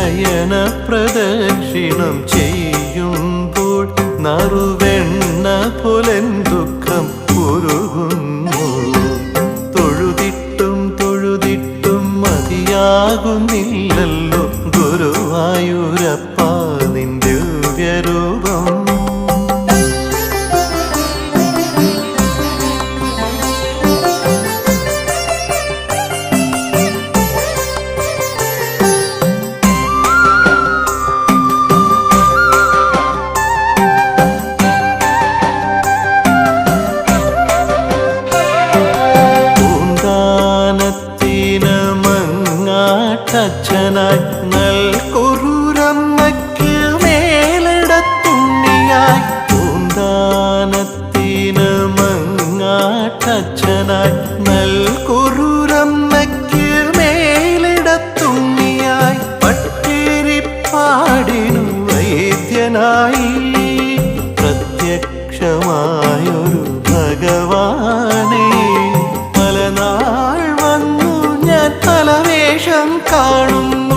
നയന പ്രദക്ഷിണം ചെയ്യുമ്പോൾ നറുവെണ്ണ പുലൻ ദുഃഖം ഉരുകുന്നു. തൊഴുതിട്ടും തൊഴുതിട്ടും മതിയാകുന്നില്ല. നാട്ടച്ഛനായി നൽകുറുരമ്മയ്ക്ക് മേലിടത്തുണ്ണിയായി പൂന്താനത്തിന് മങ്ങാട്ടച്ഛനായി നൽകുറുരമ്മയ്ക്ക് മേലിടത്തുണ്ണിയായി പട്ടിരിപ്പാടിനു വൈദ്യനായി പ്രത്യക്ഷമായി வாழும்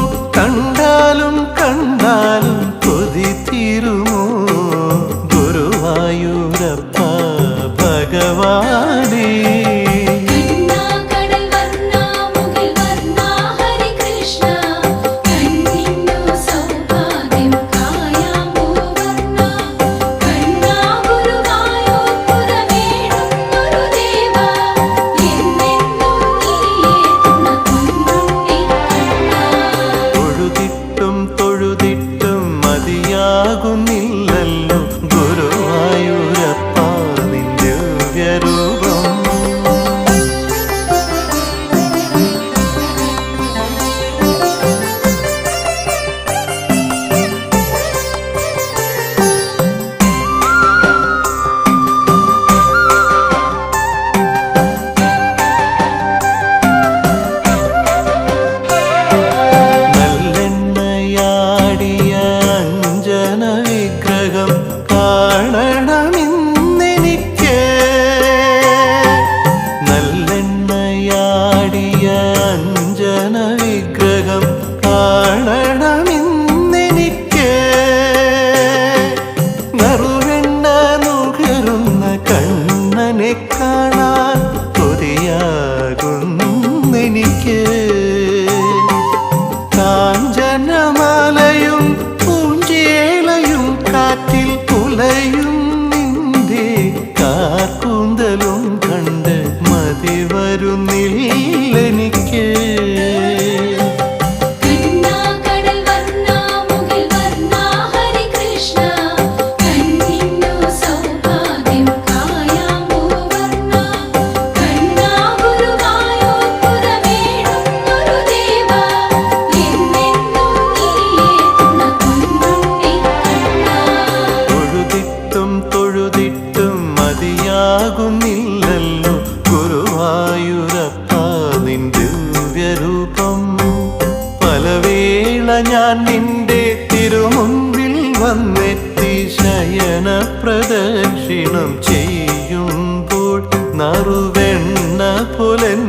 കാണാം നിന്റെ തിരുമുമ്പിൽ വന്നെത്തി ശയന പ്രദക്ഷിണം ചെയ്യുമ്പോൾ നറുവെണ്ണ പുലൻ